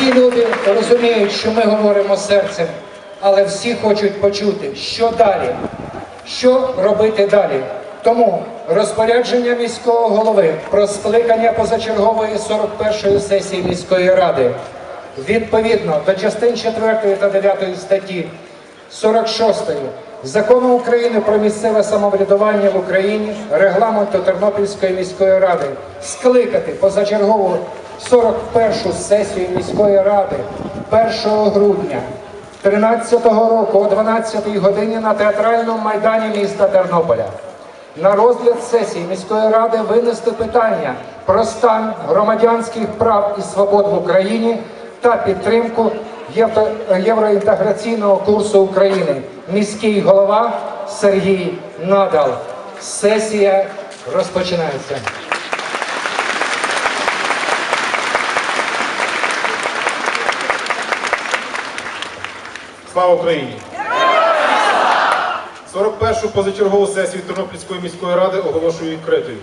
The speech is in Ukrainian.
всі люди розуміють, що ми говоримо серцем, але всі хочуть почути, що далі, що робити далі. Тому розпорядження міського голови про скликання позачергової 41-ї сесії міської ради відповідно до частин 4 та 9 статті 46 Закону України про місцеве самоврядування в Україні, регламенту Тернопільської міської ради, скликати позачергову 41-шу сесію міської ради 1 грудня 13 року о 12-й годині на театральному майдані міста Тернополя. На розгляд сесії міської ради винести питання про стан громадянських прав і свобод в Україні та підтримку євроінтеграційного курсу України. Міський голова Сергій Надал. Сесія розпочинається. Слава Україні! 41-шу позачергову сесію Тернопільської міської ради оголошую відкритою.